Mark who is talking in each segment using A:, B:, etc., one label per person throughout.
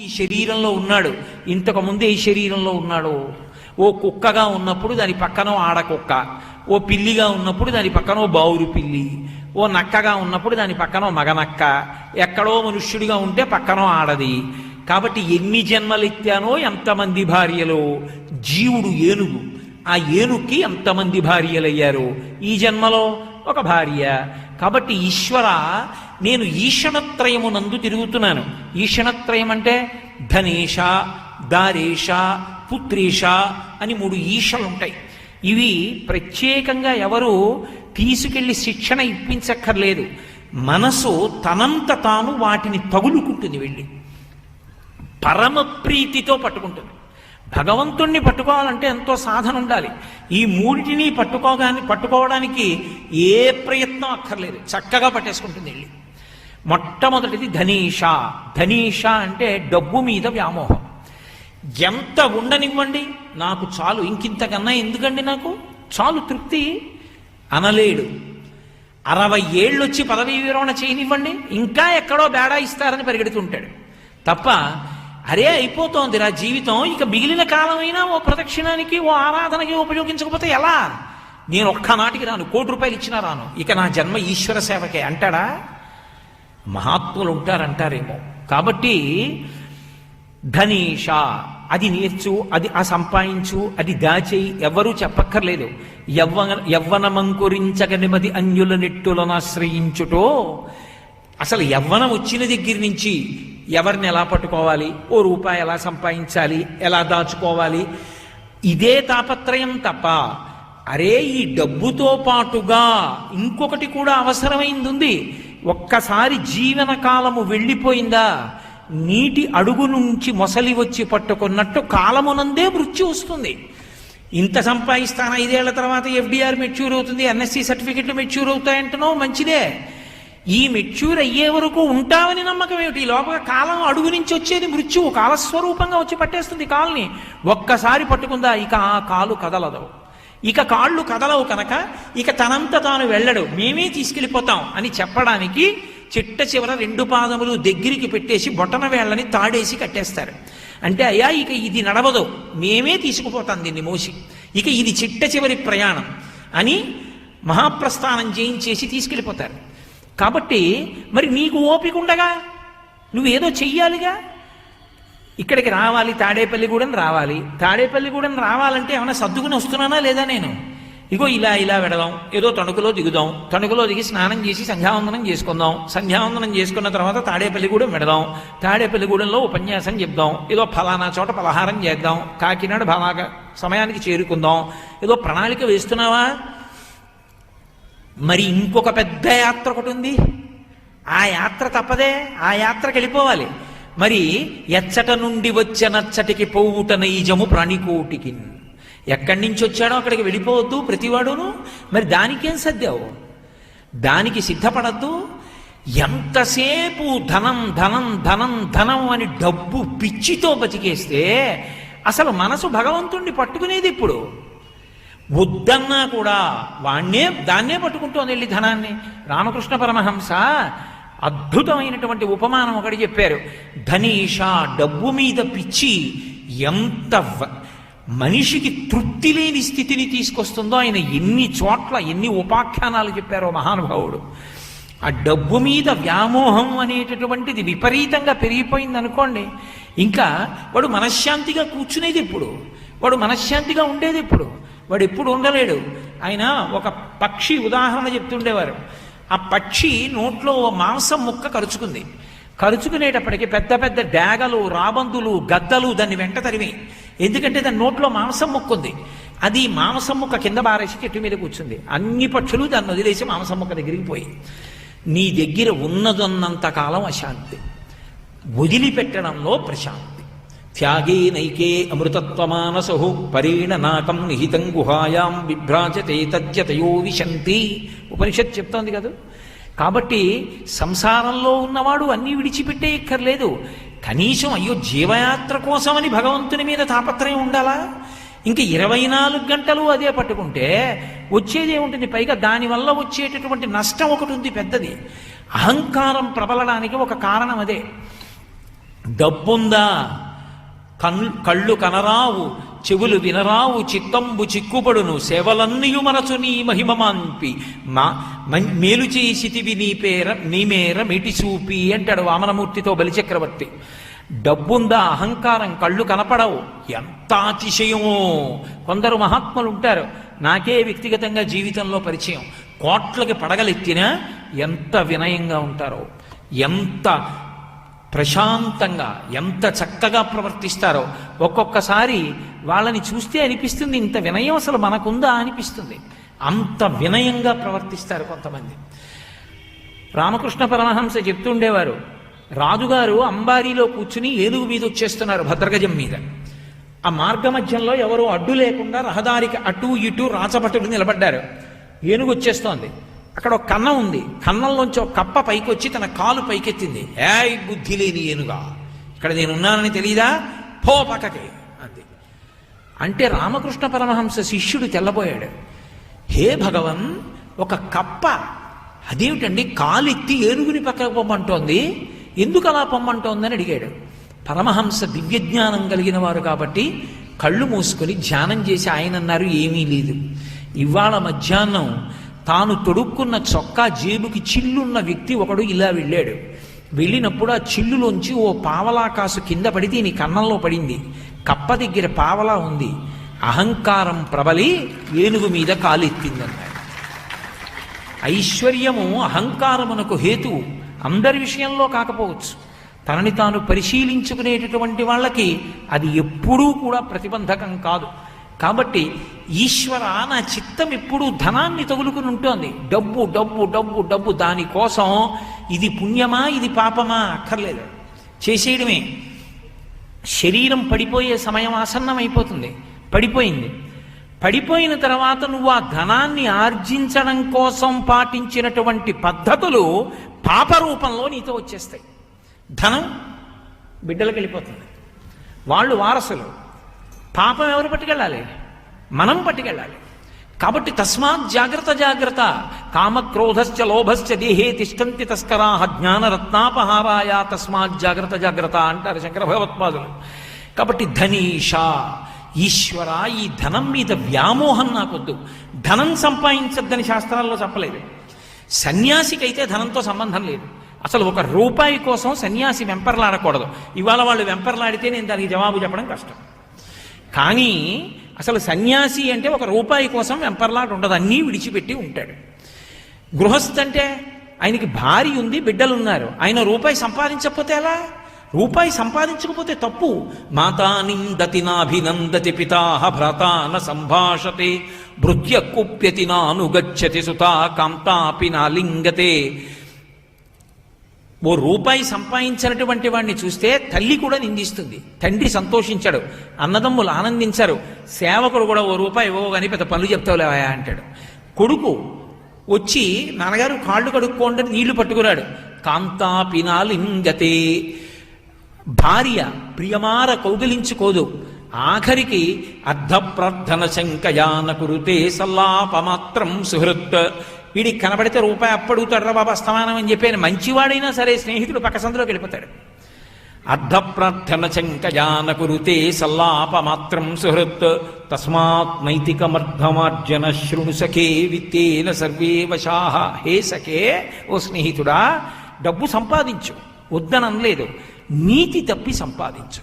A: ఈ శరీరంలో ఉన్నాడు. ఇంతకు ముందే ఈ శరీరంలో ఉన్నాడు. ఓ కుక్కగా ఉన్నప్పుడు దాని పక్కన ఆడ కుక్క ఓ పిల్లిగా ఉన్నప్పుడు దాని పక్కన ఓ బావురు పిల్లి. ఓ నక్కగా ఉన్నప్పుడు దాని పక్కన మగ నక్క ఎక్కడో మనుష్యుడిగా ఉంటే పక్కన ఆడది. కాబట్టి ఎన్ని జన్మలు ఎత్తానో ఎంతమంది భార్యలు? జీవుడు ఏనుగు. ఆ ఏనుగుకి ఎంతమంది భార్యలయ్యారు? ఈ జన్మలో ఒక భార్య. కాబట్టి ఈశ్వర నేను ఈషణత్రయమునందు తిరుగుతున్నాను. ఈషణత్రయం అంటే ధనేష దారేష పుత్రేష అని మూడు ఈషలు ఉంటాయి. ఇవి ప్రత్యేకంగా ఎవరు తీసుకెళ్ళి శిక్షణ ఇప్పించక్కర్లేదు. మనసు తనంత తాను వాటిని తగులుకుంటుంది వెళ్ళి. పరమ ప్రీతితో పట్టుకుంటుంది. భగవంతుణ్ణి పట్టుకోవాలంటే ఎంతో సాధన ఉండాలి. ఈ మూడిటిని పట్టుకోగాని పట్టుకోవడానికి ఏ ప్రయత్నం అక్కర్లేదు. చక్కగా పట్టేసుకుంటుంది వెళ్ళి. మొట్టమొదటిది ధనీష. ధనీష అంటే డబ్బు మీద వ్యామోహం. ఎంత ఉండనివ్వండి నాకు చాలు ఇంకింతకన్నా ఎందుకండి నాకు? చాలు తృప్తి. అనలేడు. అరవై ఏళ్ళు వచ్చి పదవీ విరమణ చేయనివ్వండి ఇంకా ఎక్కడో బేడా ఇస్తారని పరిగెడుతుంటాడు. తప్ప అరే అయిపోతోంది నా జీవితం ఇక మిగిలిన కాలమైనా ఓ ప్రదక్షిణానికి ఓ ఆరాధనకి ఉపయోగించకపోతే ఎలా? నేను ఒక్కనాటికి రాను కోటి రూపాయలు ఇచ్చినా రాను. ఇక నా జన్మ ఈశ్వర సేవకే అంటాడా? మహాత్ములు ఉంటారంటారేమో. కాబట్టి ధనీష అది నేర్చు అది ఆ సంపాదించు అది దాచేయి ఎవ్వరూ చెప్పక్కర్లేదు. యవ్వన యవ్వనమంకురించగనిమది అన్యుల నెట్టులను ఆశ్రయించుటో అసలు యవ్వనం వచ్చిన దగ్గర నుంచి ఎవరిని ఎలా పట్టుకోవాలి ఓ రూపాయి ఎలా సంపాదించాలి ఎలా దాచుకోవాలి ఇదే తాపత్రయం తప్ప అరే ఈ డబ్బుతో పాటుగా ఇంకొకటి కూడా అవసరమైంది ఉంది ఒక్కసారి జీవన కాలము వెళ్ళిపోయిందా? నీటి అడుగు నుంచి మొసలి వచ్చి పట్టుకున్నట్టు కాలమునందే మృత్యు వస్తుంది. ఇంత సంపాదిస్తాను? ఐదేళ్ళ తర్వాత ఎఫ్డీఆర్ మెచ్యూర్ అవుతుంది ఎన్ఎస్సి సర్టిఫికెట్లు మెచ్యూర్ అవుతాయంటున్నావు? మంచిదే. ఈ మెచ్యూర్ అయ్యే వరకు ఉంటామని నమ్మకం ఏమిటి? ఈ లోపల కాలం అడుగు నుంచి వచ్చేది మృత్యువు కాలస్వరూపంగా వచ్చి పట్టేస్తుంది కాల్ని. ఒక్కసారి పట్టుకుందా? ఇక ఆ కాలు కదలదు. ఇక కాళ్ళు కదలవు కనుక ఇక తనంత తాను వెళ్ళడు. మేమే తీసుకెళ్ళిపోతాం అని చెప్పడానికి చిట్ట చివర రెండు పాదములు దగ్గరికి పెట్టేసి బొటన వేళ్ళని తాడేసి కట్టేస్తారు. అంటే అయ్యా ఇక ఇది నడవదు. మేమే తీసుకుపోతాం దీన్ని మోసి. ఇక ఇది చిట్ట చివరి ప్రయాణం అని మహాప్రస్థానం చేయించేసి తీసుకెళ్ళిపోతారు. కాబట్టి మరి నీకు ఓపిక ఉండగా? నువ్వేదో చెయ్యాలిగా? ఇక్కడికి రావాలి తాడేపల్లిగూడెం రావాలి. తాడేపల్లిగూడెం రావాలంటే ఏమైనా సర్దుకుని వస్తున్నానా లేదా నేను? ఇగో ఇలా ఇలా వెడదాం ఏదో తణుకులో దిగుదాం తణుకులో దిగి స్నానం చేసి సంధ్యావందనం చేసుకుందాం. సంధ్యావందనం చేసుకున్న తర్వాత తాడేపల్లిగూడెం వెడదాం. తాడేపల్లిగూడెంలో ఉపన్యాసం చెప్దాం. ఏదో ఫలానా చోట పలహారం చేద్దాం. కాకినాడ బాగా సమయానికి చేరుకుందాం. ఏదో ప్రణాళిక వేస్తున్నావా? మరి ఇంకొక పెద్ద యాత్ర ఒకటి ఉంది. ఆ యాత్ర తప్పదే. ఆ యాత్రకి వెళ్ళిపోవాలి. మరి ఎచ్చట నుండి వచ్చే నచ్చటికి పోవుట నైజము ప్రాణికోటికి ఎక్కడి నుంచి వచ్చాడో అక్కడికి వెళ్ళిపోవద్దు ప్రతివాడును. మరి దానికేం సర్దావు దానికి సిద్ధపడద్దు. ఎంతసేపు ధనం ధనం ధనం ధనం అని డబ్బు పిచ్చితో బతికేస్తే అసలు మనసు భగవంతుణ్ణి పట్టుకునేది ఇప్పుడు. వద్దన్నా కూడా వాణ్ణే దాన్నే పట్టుకుంటూ వెళ్ళి ధనాన్ని. రామకృష్ణ పరమహంస అద్భుతమైనటువంటి ఉపమానం ఒకటి చెప్పారు. ధనీష డబ్బు మీద పిచ్చి ఎంత మనిషికి తృప్తి లేని స్థితిని తీసుకొస్తుందో ఆయన ఎన్ని చోట్ల ఎన్ని ఉపాఖ్యానాలు చెప్పారో మహానుభావుడు. ఆ డబ్బు మీద వ్యామోహం అనేటటువంటిది విపరీతంగా పెరిగిపోయింది అనుకోండి. ఇంకా వాడు మనశ్శాంతిగా కూర్చునేది ఎప్పుడు? వాడు మనశ్శాంతిగా ఉండేది ఎప్పుడు? వాడు ఎప్పుడు ఉండలేడు. ఆయన ఒక పక్షి ఉదాహరణ చెప్తుండేవారు. ఆ పక్షి నోట్లో ఓ మాంసం ముక్క కరుచుకుంది. కరుచుకునేటప్పటికి పెద్ద పెద్ద డాగలు రాబందులు గద్దలు దాన్ని వెంట తరిమి ఎందుకంటే దాని నోట్లో మాంసం ముక్క ఉంది. అది మాంసం ముక్క కింద బారేసి చెట్టు మీద కూర్చుంది. అన్ని పక్షులు దాన్ని వదిలేసి మాంసం ముక్క దగ్గరికి పోయి నీ దగ్గర ఉన్నదొన్నంత కాలం అశాంతి. వదిలిపెట్టడంలో ప్రశాంతి. త్యాగే నైకే అమృతత్వమానసు పరేణ నాకం నిహితం గుహాయాం విభ్రాజతే తజ్యతయో విశంతి ఉపనిషత్ చెప్తోంది కదా. కాబట్టి సంసారంలో ఉన్నవాడు అన్నీ విడిచిపెట్టేయక్కర్లేదు కనీసం అయ్యో జీవయాత్ర కోసమని భగవంతుని మీద తాపత్రయం ఉండాలా? ఇంక ఇరవై నాలుగు గంటలు అదే పట్టుకుంటే వచ్చేదే ఉంటుంది. పైగా దానివల్ల వచ్చేటటువంటి నష్టం ఒకటి ఉంది పెద్దది. అహంకారం ప్రబలడానికి ఒక కారణం అదే. డబ్బుందా? కన్ కళ్ళు కనరావు చెవులు వినరావు చిత్తంబు చిక్కుబడును సేవలన్నీయు మనసు నీ మహిమమాన్పి మా మం- మేలు చేసితివి నీ పేర నీ మేర మిటి చూపి అంటాడు వామనమూర్తితో బలిచక్రవర్తి. డబ్బుందా అహంకారం కళ్ళు కనపడవు. ఎంత అతిశయమో. కొందరు మహాత్ములు ఉంటారు నాకే వ్యక్తిగతంగా జీవితంలో పరిచయం. కోట్లకి పడగలెత్తినా ఎంత వినయంగా ఉంటారో. ఎంత ప్రశాంతంగా ఎంత చక్కగా ప్రవర్తిస్తారో. ఒక్కొక్కసారి వాళ్ళని చూస్తే అనిపిస్తుంది ఇంత వినయం అసలు మనకుందా అనిపిస్తుంది. అంత వినయంగా ప్రవర్తిస్తారు కొంతమంది. రామకృష్ణ పరమహంస చెప్తుండేవారు రాజుగారు అంబారీలో కూర్చుని ఏనుగు మీద వచ్చేస్తున్నారు భద్రగజం మీద. ఆ మార్గ మధ్యంలో ఎవరో అడ్డు లేకుండా రహదారికి అటు ఇటు రాచపట్టులు నిలబడ్డారు. ఏనుగు వచ్చేస్తోంది. అక్కడ ఒక కన్నం ఉంది. కన్నంలోంచి ఒక కప్ప పైకి వచ్చి తన కాలు పైకెత్తింది. ఏ బుద్ధి లేని ఏనుగా. ఇక్కడ నేనున్నానని తెలియదా పో పక్కకి అంది. అంటే రామకృష్ణ పరమహంస శిష్యుడు తెల్లబోయాడు. హే భగవన్ ఒక కప్ప. అదేమిటండి? కాలెత్తి ఏనుగుని పక్కకు పొమ్మంటోంది. ఎందుకు అలా పొమ్మంటోందని అడిగాడు. పరమహంస దివ్యజ్ఞానం కలిగిన వారు కాబట్టి కళ్ళు మూసుకొని ధ్యానం చేసి ఆయన అన్నారు ఏమీ లేదు. ఇవాళ మధ్యాహ్నం తాను తొడుక్కున్న చొక్కా జేబుకి చిల్లున్న వ్యక్తి ఒకడు ఇలా వెళ్ళాడు. వెళ్ళినప్పుడు ఆ చిల్లులోంచి ఓ పావలా కాసు కింద పడి దీని కన్నంలో పడింది. కప్ప దగ్గర పావలా ఉంది. అహంకారం ప్రబలి ఏనుగు మీద కాలెత్తిందన్నాడు. ఐశ్వర్యము అహంకారమునకు హేతువు. అందరి విషయంలో కాకపోవచ్చు. తనని తాను పరిశీలించుకునేటటువంటి వాళ్ళకి అది ఎప్పుడూ కూడా ప్రతిబంధకం కాదు. కాబట్టి ఈశ్వర నా చిత్తం ఎప్పుడూ ధనాన్ని తగులుకుని ఉంటుంది. డబ్బు డబ్బు డబ్బు డబ్బు దానికోసం ఇది పుణ్యమా ఇది పాపమా అక్కర్లేదు. చేసేయడమే. శరీరం పడిపోయే సమయం ఆసన్నమైపోతుంది. పడిపోయింది. పడిపోయిన తర్వాత నువ్వు ఆ ధనాన్ని ఆర్జించడం కోసం పాటించినటువంటి పద్ధతులు పాపరూపంలో నీతో వచ్చేస్తాయి. ధనం బిడ్డలకు వెళ్ళిపోతుంది. వాళ్ళు వారసులు. పాపం ఎవరు పట్టుకెళ్ళాలి? మనం పట్టుకెళ్ళాలి. కాబట్టి తస్మాత్ జాగ్రత్త జాగ్రత్త. కామక్రోధశ్చ లోభశ్చ దేహే తిష్టంతి జ్ఞాన జ్ఞానరత్నాపహారాయ తస్మాత్ జాగ్రత్త జాగ్రత్త అంటారు శంకర భగవత్పాదులు కాబట్టి ధనీష ఈశ్వర ఈ ధనం మీద వ్యామోహం నాకొద్దు. ధనం సంపాదించద్దని శాస్త్రాల్లో చెప్పలేదు. సన్యాసికైతే ధనంతో సంబంధం లేదు. అసలు ఒక రూపాయి కోసం సన్యాసి వెంపర్లాడకూడదు. ఇవాళ వాళ్ళు వెంపర్లాడితే నేను దానికి జవాబు చెప్పడం కష్టం. కానీ అసలు సన్యాసి అంటే ఒక రూపాయి కోసం వెంపర్లాట ఉండదు. అన్నీ విడిచిపెట్టి ఉంటాడు. గృహస్థ అంటే ఆయనకి భార్య ఉంది బిడ్డలు ఉన్నారు ఆయన రూపాయి సంపాదించకపోతే ఎలా? రూపాయి సంపాదించకపోతే తప్పు. మాతా నిందతి నాభినందతి పితాహ భ్రతాన సంభాషతే భృత్య కుప్యతి నానుగచ్చతి సుతా కాంతాపి నాలింగతే. ఓ రూపాయి సంపాదించినటువంటి వాడిని చూస్తే తల్లి కూడా నిందిస్తుంది. తండ్రి సంతోషించాడు. అన్నదమ్ములు ఆనందించారు. సేవకుడు కూడా ఓ రూపాయి ఇవ్వవు కానీ పెద్ద పనులు చెప్తావులేవా అంటాడు. కొడుకు వచ్చి నాన్నగారు కాళ్ళు కడుక్కోండి నీళ్ళు పట్టుకున్నాడు. కాంతా పినాలింగతే. భార్య ప్రియమార కౌగిలించుకోదు. ఆఖరికి అర్ధప్రార్థన శంకయాన కురుతే సల్లాపమాత్రం సుహృత్ వీడికి కనబడితే రూపాయి అప్పడుగుతాడు రా బాబా అస్తమానం అని చెప్పి ఆయన మంచివాడైనా సరే స్నేహితుడు పక్క సందులోకి వెళ్ళిపోతాడు. అర్ధప్రార్థన శంకయాన కురుతే సల్లాపమాత్రం సుహృత్ తస్మాత్ నైతికమర్ధమార్జన శృణు సఖే విత్తేన సర్వే వశాహ హే సఖే ఓ స్నేహితుడా డబ్బు సంపాదించు వద్దనలేదు నీతి తప్పి సంపాదించు.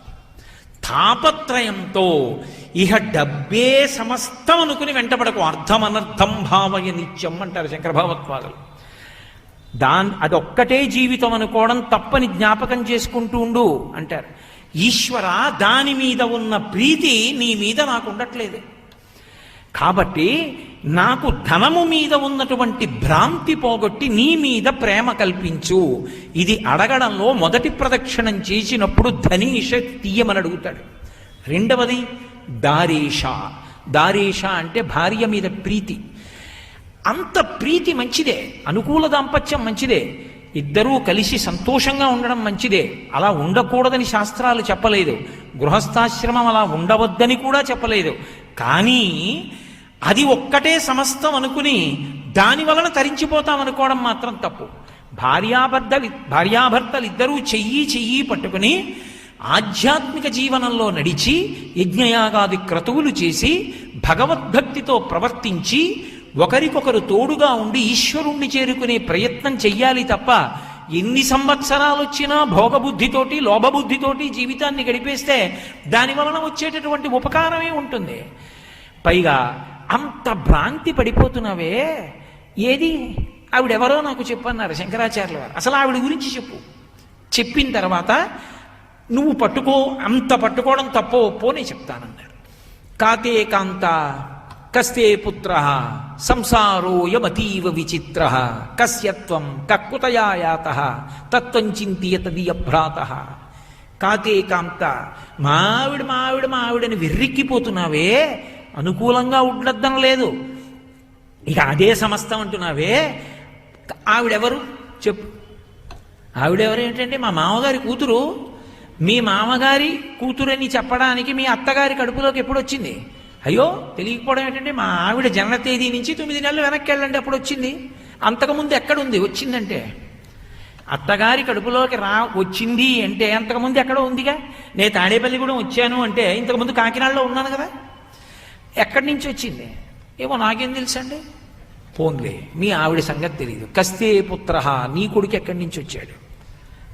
A: తాపత్రయంతో ఇహ డబ్బే సమస్తం అనుకుని వెంటబడకు. అర్థం అనర్థం భావయ నిత్యం అంటారు శంకరభావత్వాదులు దాన్ అదొక్కటే జీవితం అనుకోవడం తప్పని జ్ఞాపకం చేసుకుంటూ ఉండు అంటారు. ఈశ్వర దాని మీద ఉన్న ప్రీతి నీ మీద నాకు ఉండట్లేదు. కాబట్టి నాకు ధనము మీద ఉన్నటువంటి భ్రాంతి పోగొట్టి నీ మీద ప్రేమ కల్పించు. ఇది అడగడంలో మొదటి ప్రదక్షిణం చేసినప్పుడు ధనీష తీయమని అడుగుతాడు. రెండవది దారేష. దారేష అంటే భార్య మీద ప్రీతి. అంత ప్రీతి మంచిదే. అనుకూల దాంపత్యం మంచిదే. ఇద్దరూ కలిసి సంతోషంగా ఉండడం మంచిదే. అలా ఉండకూడదని శాస్త్రాలు చెప్పలేదు. గృహస్థాశ్రమం అలా ఉండవద్దని కూడా చెప్పలేదు. కానీ అది ఒక్కటే సమస్తం అనుకుని దాని వలన తరించిపోతాం అనుకోవడం మాత్రం తప్పు. భార్యాభర్తలు భార్యాభర్తలు ఇద్దరూ చెయ్యి చెయ్యి పట్టుకుని ఆధ్యాత్మిక జీవనంలో నడిచి యజ్ఞయాగాది క్రతువులు చేసి భగవద్భక్తితో ప్రవర్తించి ఒకరికొకరు తోడుగా ఉండి ఈశ్వరుణ్ణి చేరుకునే ప్రయత్నం చెయ్యాలి తప్ప ఎన్ని సంవత్సరాలు వచ్చినా భోగబుద్ధితోటి లోభబుద్ధితోటి జీవితాన్ని గడిపేస్తే దాని వలన వచ్చేటటువంటి ఉపకారమే ఉంటుంది. పైగా అంత భ్రాంతి పడిపోతున్నావే? ఏది? ఆవిడెవరో నాకు చెప్పన్నారు శంకరాచార్యుల వారు. అసలు ఆవిడ గురించి చెప్పు. చెప్పిన తర్వాత నువ్వు పట్టుకో అంత పట్టుకోవడం తప్పో ఒప్పో నేను చెప్తానన్నారు కాతే కాంత కస్తే పుత్ర సంసారోయమతీవ విచిత్ర కస్యత్వం కక్కుతయా యాత తత్వం చింతియత దియభ్రాత కాతే కాంత మావిడ మావిడ మావిడని వెర్రిక్కిపోతున్నావే? అనుకూలంగా ఉండద్దన లేదు. ఇక అదే సమస్తం అంటున్నావే. ఆవిడెవరు? చెప్పు. ఆవిడెవరు ఏంటంటే మా మామగారి కూతురు. మీ మామగారి కూతురని చెప్పడానికి మీ అత్తగారి కడుపులోకి ఎప్పుడు వచ్చింది అయ్యో తెలియకపోవడం ఏంటంటే మా ఆవిడ జనన తేదీ నుంచి తొమ్మిది నెలలు వెనక్కి వెళ్ళండి అప్పుడు వచ్చింది అంతకుముందు ఎక్కడుంది? వచ్చిందంటే. అత్తగారి కడుపులోకి రా వచ్చింది అంటే అంతకుముందు ఎక్కడో ఉందిగా. నేను తాడేపల్లి కూడా వచ్చాను అంటే ఇంతకుముందు కాకినాడలో ఉన్నాను కదా. ఎక్కడి నుంచి వచ్చింది? ఏమో నాకేం తెలుసండి? పోన్లే మీ ఆవిడ సంగతి తెలియదు కస్తే పుత్ర నీ కొడుకు ఎక్కడి నుంచి వచ్చాడు?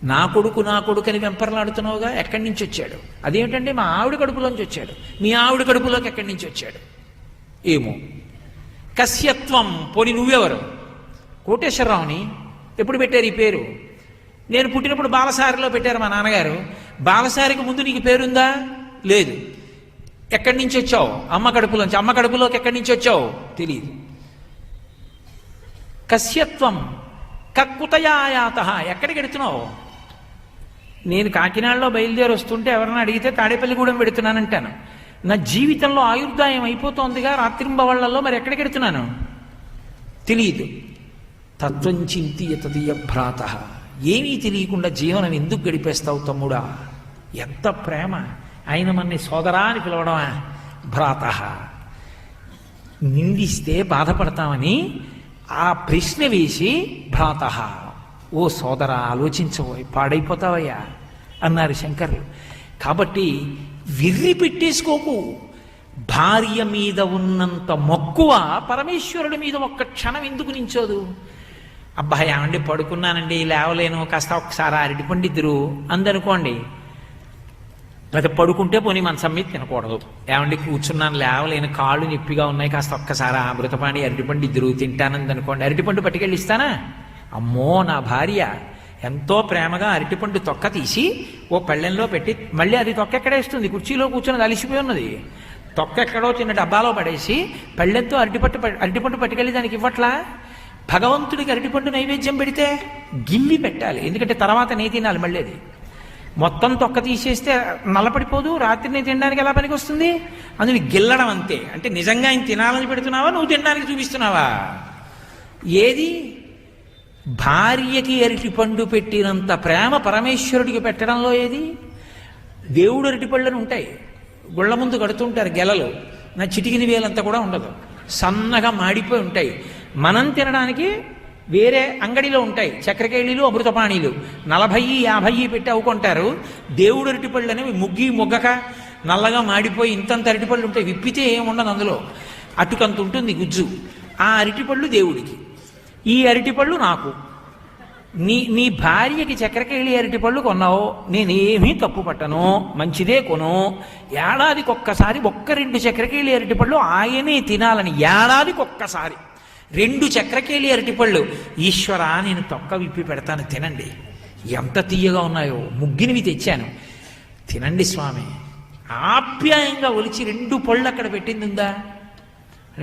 A: నా కొడుకు నా కొడుకు అని వెంపర్లాడుతున్నావుగా ఎక్కడి నుంచి వచ్చాడు? అదేంటంటే మా ఆవిడ కడుపులోంచి వచ్చాడు? మీ ఆవిడ కడుపులోకి ఎక్కడి నుంచి వచ్చాడు? ఏమో. కశ్యత్వం పోని నువ్వెవరు? కోటేశ్వరరావుని? ఎప్పుడు పెట్టారు ఈ పేరు? నేను పుట్టినప్పుడు బాలసారిలో పెట్టారు మా నాన్నగారు. బాలసారికి ముందు నీకు పేరుందా? లేదు. ఎక్కడి నుంచి వచ్చావు? అమ్మ కడుపులోంచి అమ్మ కడుపులోకి ఎక్కడి నుంచి వచ్చావు? తెలియదు కశ్యత్వం కక్కుతయాయాత. ఎక్కడికి వెడుతున్నావు నేను కాకినాడలో బయలుదేరి వస్తుంటే ఎవరైనా అడిగితే తాడేపల్లిగూడెం పెడుతున్నానంటాను. నా జీవితంలో ఆయుర్దాయం అయిపోతోందిగా రాత్రింబవళ్ళలో మరి ఎక్కడికి వెడుతున్నాను తెలియదు తత్వం చింతియతదీయ భ్రాత. ఏమీ తెలియకుండా జీవనం ఎందుకు గడిపేస్తావు తమ్ముడా? ఎంత ప్రేమ. ఆయన మనని సోదరా అని పిలవడమా? భ్రాత. నిందిస్తే బాధపడతామని ఆ ప్రశ్న వేసి భ్రాత. ఓ సోదర ఆలోచించబోయ్ పాడైపోతావయ్యా అన్నారు శంకర్లు. కాబట్టి విర్రి పెట్టేసుకోకు. భార్య మీద ఉన్నంత మక్కువ పరమేశ్వరుడి మీద ఒక్క క్షణం ఎందుకు నించోదు? అబ్బా ఏమండి పడుకున్నానండి లేవలేను కాస్త ఒకసారి అరటి అందనుకోండి. లేకపోతే పడుకుంటే పోనీ మన మీద తినకూడదు. ఏమండి కూర్చున్నాను లేవలేను కాళ్ళు నొప్పిగా ఉన్నాయి కాస్త ఒక్కసారి అమృతపాణి అరటిపండు ఇద్దరు తింటానంది అనుకోండి. అరటిపండు పట్టుకెళ్ళి ఇస్తానా అమ్మో నా భార్య ఎంతో ప్రేమగా అరటిపండు తొక్క తీసి ఓ పళ్ళెంలో పెట్టి మళ్ళీ అది తొక్క ఎక్కడేస్తుంది కుర్చీలో కూర్చొని అలిసిపోయి ఉన్నది. తొక్క ఎక్కడో చిన్న డబ్బాలో పడేసి పళ్ళెంతో అరటిపట్టు అరటిపండు పట్టుకెళ్ళి దానికి ఇవ్వట్లా? భగవంతుడికి అరటిపండు నైవేద్యం పెడితే గిల్లి పెట్టాలి. ఎందుకంటే తర్వాత నే తినాలి మళ్ళీ అది. మొత్తం తొక్క తీసేస్తే నల్లపడిపోదు రాత్రిని తినడానికి ఎలా పనికి వస్తుంది అందుని గిల్లడం అంతే. అంటే నిజంగా ఆయన తినాలని పెడుతున్నావా? నువ్వు తినడానికి చూపిస్తున్నావా? ఏది? భార్యకి అరటిపండు పెట్టినంత ప్రేమ పరమేశ్వరుడికి పెట్టడంలో ఏది? దేవుడు అరటిపళ్ళని ఉంటాయి. గుళ్ళ ముందు కడుతుంటారు గెలలు. నా చిటికిన వేలంతా కూడా ఉండదు. సన్నగా మాడిపోయి ఉంటాయి. మనం తినడానికి వేరే అంగడిలో ఉంటాయి. చక్రకేళీలు అమృతపాణీలు. నలభై యాభై పెట్టి అవ్వుకుంటారు దేవుడు అరటిపళ్ళు అనేవి ముగ్గి మొగ్గక నల్లగా మాడిపోయి ఇంతంత అరటిపళ్ళు ఉంటాయి విప్పితే ఏముండదు అందులో. అటుకంత ఉంటుంది గుజ్జు. ఆ అరటిపళ్ళు దేవుడికి. ఈ అరటిపళ్ళు నాకు. నీ నీ భార్యకి చక్రకేళి అరటిపళ్ళు కొన్నావు. నేనేమీ తప్పు పట్టను. మంచిదే కొను. ఏడాదికి ఒక్కసారి ఒక్క రెండు చక్రకేళి అరటిపళ్ళు ఆయనే తినాలని. ఏడాదికి ఒక్కసారి రెండు చక్రకేళి అరటిపళ్ళు. ఈశ్వర నేను తొక్క విప్పి పెడతాను తినండి. ఎంత తీయగా ఉన్నాయో. ముగ్గినివి తెచ్చాను. తినండి స్వామి. ఆప్యాయంగా ఒలిచి రెండు పళ్ళు అక్కడ పెట్టింది ఉందా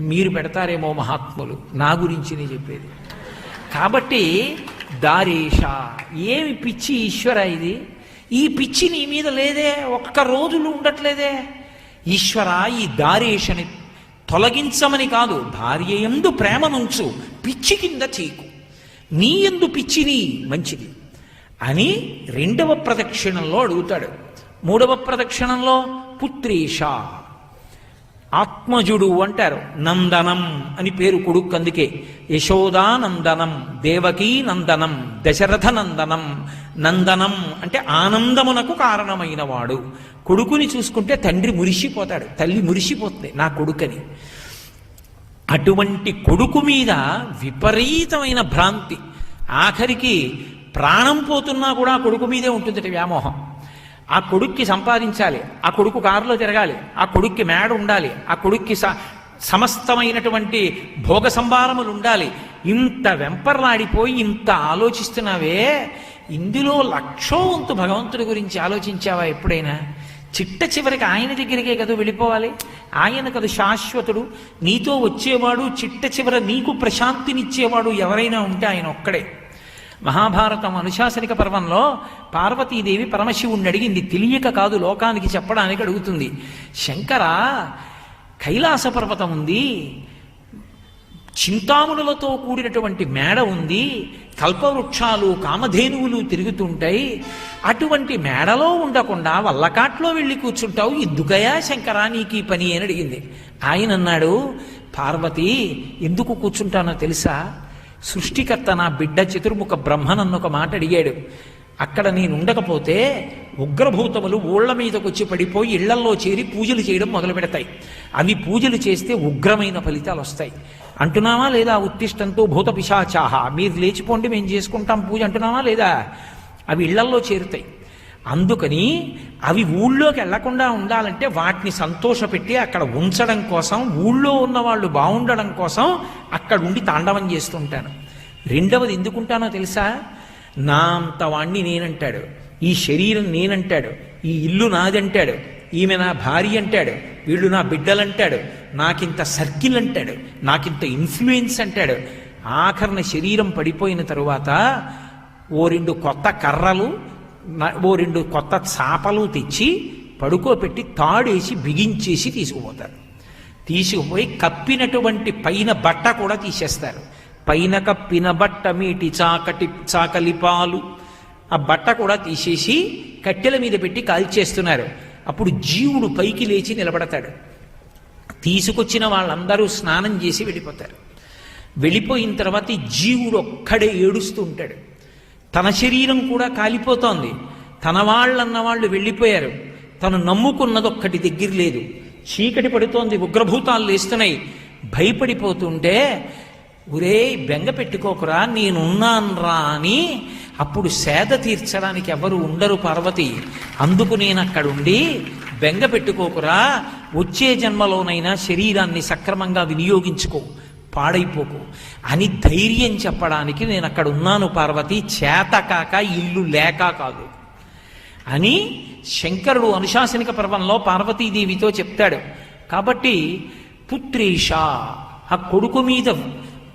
A: మీరు పెడతారేమో మహాత్ములు. నా గురించి చెప్పేది. కాబట్టి దారేష ఏమి పిచ్చి ఈశ్వర ఇది? ఈ పిచ్చి నీ మీద లేదే. ఒక్క రోజులు ఉండట్లేదే. ఈశ్వర ఈ దారేషని తొలగించమని కాదు భార్య ఎందు ప్రేమనుంచు పిచ్చి కింద చేయకు నీ ఎందు పిచ్చిని మంచిది. అని రెండవ ప్రదక్షిణంలో అడుగుతాడు. మూడవ ప్రదక్షిణంలో పుత్రేష. ఆత్మజుడు అంటారు నందనం అని పేరు కొడుకు అందుకే. యశోదానందనం దేవకీ నందనం దశరథ నందనం నందనం అంటే ఆనందమునకు కారణమైనవాడు. కొడుకుని చూసుకుంటే తండ్రి మురిసిపోతాడు. తల్లి మురిసిపోతుంది నా కొడుకని. అటువంటి కొడుకు మీద విపరీతమైన భ్రాంతి. ఆఖరికి ప్రాణం పోతున్నా కూడా ఆ కొడుకు మీదే ఉంటుంది వ్యామోహం. ఆ కొడుక్కి సంపాదించాలి ఆ కొడుకు కారులో తిరగాలి ఆ కొడుక్కి మేడ ఉండాలి ఆ కొడుక్కి స సమస్తమైనటువంటి భోగ సంభారములు ఉండాలి. ఇంత వెంపర్లాడిపోయి ఇంత ఆలోచిస్తున్నావే ఇందులో లక్షోవంతు భగవంతుడి గురించి ఆలోచించావా ఎప్పుడైనా? చిట్ట చివరికి ఆయన దగ్గరికే కదా వెళ్ళిపోవాలి? ఆయన కదా శాశ్వతుడు. నీతో వచ్చేవాడు చిట్ట చివర నీకు ప్రశాంతినిచ్చేవాడు ఎవరైనా ఉంటే ఆయన ఒక్కడే. మహాభారతం అనుశాసనిక పర్వంలో పార్వతీదేవి పరమశివుణ్ణి అడిగింది. తెలియక కాదు లోకానికి చెప్పడానికి అడుగుతుంది. శంకర కైలాస పర్వతం ఉంది. చింతాములతో కూడినటువంటి మేడ ఉంది. కల్పవృక్షాలు కామధేనువులు తిరుగుతుంటాయి. అటువంటి మేడలో ఉండకుండా వల్లకాట్లో వెళ్ళి కూర్చుంటావు. ఎందుకయా శంకరా నీకు ఈ పని అని అడిగింది. ఆయన అన్నాడు పార్వతి ఎందుకు కూర్చుంటానో తెలుసా? సృష్టికర్త నా బిడ్డ చతుర్ముఖ బ్రహ్మనన్న ఒక మాట అడిగాడు. అక్కడ నేను ఉండకపోతే ఉగ్రభూతములు ఊళ్ళ మీదకు వచ్చి పడిపోయి ఇళ్ళల్లో చేరి పూజలు చేయడం మొదలు పెడతాయి అవి పూజలు చేస్తే ఉగ్రమైన ఫలితాలు వస్తాయి అంటున్నావా లేదా ఉత్తిష్టంతో భూత పిశాచాహ మీరు లేచిపోండి మేము చేసుకుంటాం పూజ అంటున్నావా లేదా? అవి ఇళ్ళల్లో చేరుతాయి. అందుకని అవి ఊళ్ళోకి వెళ్ళకుండా ఉండాలంటే వాటిని సంతోషపెట్టి అక్కడ ఉంచడం కోసం ఊళ్ళో ఉన్న వాళ్ళు బాగుండడం కోసం అక్కడ ఉండి తాండవం చేస్తుంటాను. రెండవది ఎందుకుంటానో తెలుసా? నా అంత వాణ్ణి నేనంటాడు. ఈ శరీరం నేనంటాడు. ఈ ఇల్లు నాదంటాడు. ఈమె నా భార్య అంటాడు. వీళ్ళు నా బిడ్డలంటాడు నాకింత సర్కిల్ అంటాడు నాకింత ఇన్ఫ్లుయెన్స్ అంటాడు. ఆఖరణ శరీరం పడిపోయిన తరువాత ఓ రెండు కొత్త కర్రలు ఓ రెండు కొత్త చాపలు తెచ్చి పడుకోబెట్టి తాడేసి బిగించేసి తీసుకుపోతారు. తీసుకుపోయి కప్పినటువంటి పైన బట్ట కూడా తీసేస్తారు. పైన కప్పిన బట్ట మీటి చాకటి చాకలిపాలు ఆ బట్ట కూడా తీసేసి కట్టెల మీద పెట్టి కాల్చేస్తున్నారు. అప్పుడు జీవుడు పైకి లేచి నిలబడతాడు. తీసుకొచ్చిన వాళ్ళందరూ స్నానం చేసి వెళ్ళిపోతారు. వెళ్ళిపోయిన తర్వాత జీవుడు ఒక్కడే ఏడుస్తూ ఉంటాడు. తన శరీరం కూడా కాలిపోతోంది. తన వాళ్ళన్న వాళ్ళు వెళ్ళిపోయారు. తను నమ్ముకున్నది ఒక్కటి దగ్గర లేదు. చీకటి పడుతోంది ఉగ్రభూతాలు లేస్తున్నాయి. భయపడిపోతుంటే ఒరే బెంగ పెట్టుకోకురా నేనున్నాన్రా అని అప్పుడు సేద తీర్చడానికి ఎవరు ఉండరు పార్వతి. అందుకు నేను అక్కడుండి బెంగ పెట్టుకోకురా వచ్చే జన్మలోనైనా శరీరాన్ని సక్రమంగా వినియోగించుకో పాడైపోకు. అని ధైర్యం చెప్పడానికి నేను అక్కడ ఉన్నాను పార్వతి చేత కాక ఇల్లు లేక కాదు. అని శంకరుడు అనుశాసనిక పర్వంలో పార్వతీదేవితో చెప్తాడు. కాబట్టి పుత్రీష ఆ కొడుకు మీద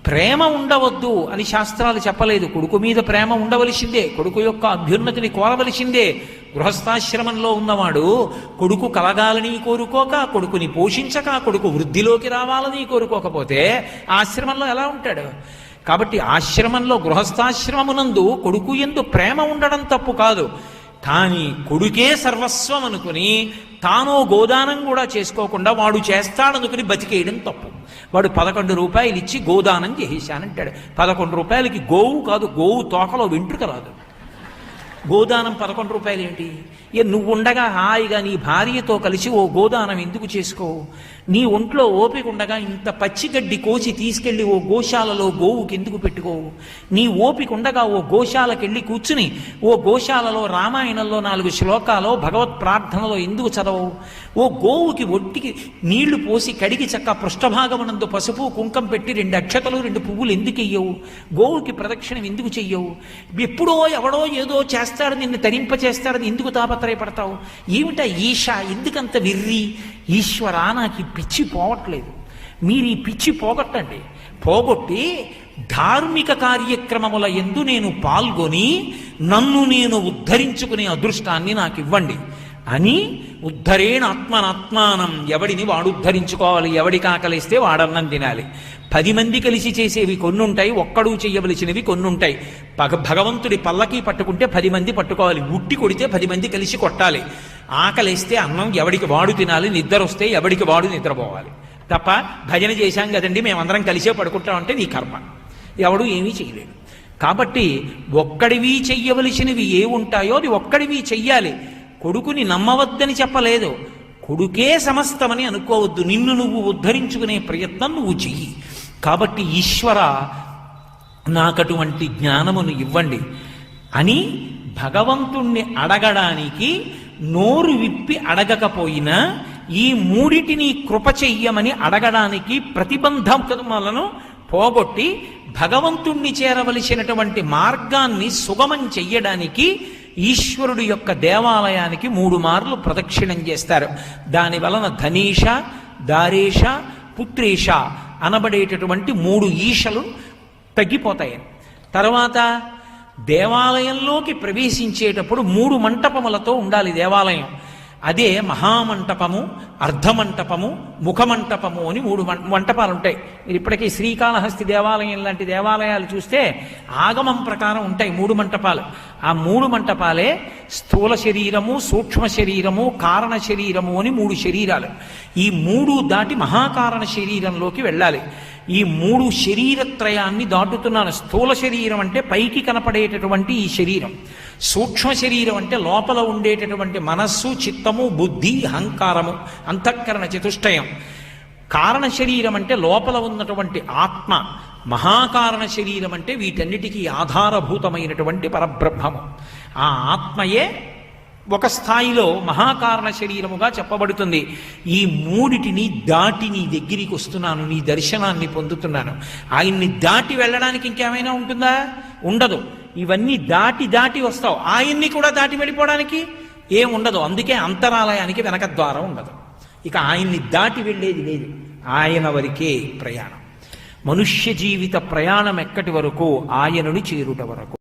A: ప్రేమ ఉండవద్దు అని శాస్త్రాలు చెప్పలేదు. కొడుకు మీద ప్రేమ ఉండవలసిందే. కొడుకు యొక్క అభ్యున్నతిని కోరవలసిందే. గృహస్థాశ్రమంలో ఉన్నవాడు కొడుకు కలగాలని కోరుకోక కొడుకుని పోషించక కొడుకు వృద్ధిలోకి రావాలని కోరుకోకపోతే ఆశ్రమంలో ఎలా ఉంటాడు? కాబట్టి ఆశ్రమంలో గృహస్థాశ్రమమునందు కొడుకు ఎందు ప్రేమ ఉండడం తప్పు కాదు. కానీ కొడుకే సర్వస్వం అనుకుని తాను గోదానం కూడా చేసుకోకుండా వాడు చేస్తాడనుకుని బతికేయడం తప్పు. వాడు పదకొండు రూపాయలు ఇచ్చి గోదానం చేసేశానంటాడు. పదకొండు రూపాయలకి గోవు కాదు గోవు తోకలో వెంట్రుక రాదు. గోదానం పదకొండు రూపాయలు ఏంటి ఏ నువ్వు ఉండగా హాయిగా నీ భార్యతో కలిసి ఓ గోదానం ఎందుకు చేసుకోవు నీ ఒంట్లో ఓపిక ఉండగా ఇంత పచ్చిగడ్డి కోసి తీసుకెళ్ళి ఓ గోశాలలో గోవుకి ఎందుకు పెట్టుకోవు నీ ఓపిక ఉండగా ఓ గోశాలకెళ్ళి కూర్చుని ఓ గోశాలలో రామాయణంలో నాలుగు శ్లోకాలు భగవత్ ప్రార్థనలో ఎందుకు చదవవు? ఓ గోవుకి ఒట్టికి నీళ్ళు పోసి కడిగి చక్క పృష్ఠభాగమునందు పసుపు కుంకం పెట్టి రెండు అక్షతలు రెండు పువ్వులు ఎందుకు ఇయ్యవు? గోవుకి ప్రదక్షిణం ఎందుకు చెయ్యవు? ఎప్పుడో ఎవడో ఏదో చేస్తాడు నిన్ను తరింప చేస్తాడని ఎందుకు తాపత్రయపడతావు ఏమిటా ఈష ఎందుకంత విర్రి? ఈశ్వరా నాకు పిచ్చి పోవట్లేదు. మీరు ఈ పిచ్చి పోగొట్టండి. పోగొట్టి ధార్మిక కార్యక్రమముల ఎందు నేను పాల్గొని నన్ను నేను ఉద్ధరించుకునే అదృష్టాన్ని నాకు ఇవ్వండి. అని ఉద్ధరేణ ఆత్మనాత్మానం ఎవడిని వాడు ఉద్ధరించుకోవాలి? ఎవడికి ఆకలిస్తే వాడన్నం తినాలి. పది మంది కలిసి చేసేవి కొన్ని ఉంటాయి ఒక్కడు చేయవలసినవి కొన్ని ఉంటాయి భగ భగవంతుడి పల్లకి పట్టుకుంటే పది మంది పట్టుకోవాలి. ఉట్టి కొడితే పది మంది కలిసి కొట్టాలి. ఆకలిస్తే అన్నం ఎవడికి వాడు తినాలి నిద్ర వస్తే ఎవడికి వాడు నిద్రపోవాలి. తప్ప భజన చేశాం కదండి మేమందరం కలిసే పడుకుంటామంటే నీ కర్మ. ఎవడు ఏమీ చేయలేడు. కాబట్టి ఒక్కడివి చెయ్యవలసినవి ఏ ఉంటాయో అది ఒక్కడివి చెయ్యాలి. కొడుకుని నమ్మవద్దని చెప్పలేదు. కొడుకే సమస్తమని అనుకోవద్దు. నిన్ను నువ్వు ఉద్ధరించుకునే ప్రయత్నం నువ్వు చెయ్యి. కాబట్టి ఈశ్వర నాకటువంటి జ్ఞానమును ఇవ్వండి అని భగవంతుణ్ణి అడగడానికి నోరు విప్పి అడగకపోయినా ఈ మూడిటిని కృప చెయ్యమని అడగడానికి ప్రతిబంధకములను పోగొట్టి భగవంతుణ్ణి చేరవలసినటువంటి మార్గాన్ని సుగమం చెయ్యడానికి ఈశ్వరుడు యొక్క దేవాలయానికి మూడు మార్లు ప్రదక్షిణం చేస్తారు. దాని వలన ధనీష దారేష పుత్రేష అనబడేటటువంటి మూడు ఈశలు తగ్గిపోతాయి. తర్వాత దేవాలయంలోకి ప్రవేశించేటప్పుడు మూడు మంటపములతో ఉండాలి దేవాలయం. అదే మహామంటపము అర్ధమంటపము ముఖమంటపము అని మూడు మం- మంటపాలు ఉంటాయి మీరు ఇప్పటికీ శ్రీకాళహస్తి దేవాలయం లాంటి దేవాలయాలు చూస్తే ఆగమం ప్రకారం ఉంటాయి మూడు మంటపాలు. ఆ మూడు మంటపాలే స్థూల శరీరము సూక్ష్మ శరీరము కారణ శరీరము అని మూడు శరీరాలు. ఈ మూడు దాటి మహాకారణ శరీరంలోకి వెళ్ళాలి. ఈ మూడు శరీరత్రయాన్ని దాటుతున్నాను. స్థూల శరీరం అంటే పైకి కనపడేటటువంటి ఈ శరీరం. సూక్ష్మ శరీరం అంటే లోపల ఉండేటటువంటి మనస్సు చిత్తము బుద్ధి అహంకారము అంతఃకరణ చతుష్టయం. కారణ శరీరం అంటే లోపల ఉన్నటువంటి ఆత్మ. మహాకారణ శరీరం అంటే వీటన్నిటికీ ఆధారభూతమైనటువంటి పరబ్రహ్మము. ఆ ఆత్మయే ఒక స్థాయిలో మహాకారణ శరీరముగా చెప్పబడుతుంది. ఈ మూడిటిని దాటి నీ దగ్గరికి వస్తున్నాను నీ దర్శనాన్ని పొందుతున్నాను. ఆయన్ని దాటి వెళ్ళడానికి ఇంకేమైనా ఉంటుందా? ఉండదు. ఇవన్నీ దాటి దాటి వస్తావు. ఆయన్ని కూడా దాటి వెళ్ళిపోవడానికి ఏం ఉండదు. అందుకే అంతరాలయానికి వెనక ద్వారం ఉండదు. ఇక ఆయన్ని దాటి వెళ్ళేది లేదు. ఆయన వరకే ప్రయాణం. మనుష్య జీవిత ప్రయాణం ఎక్కటి వరకు? ఆయనను చేరుట వరకు.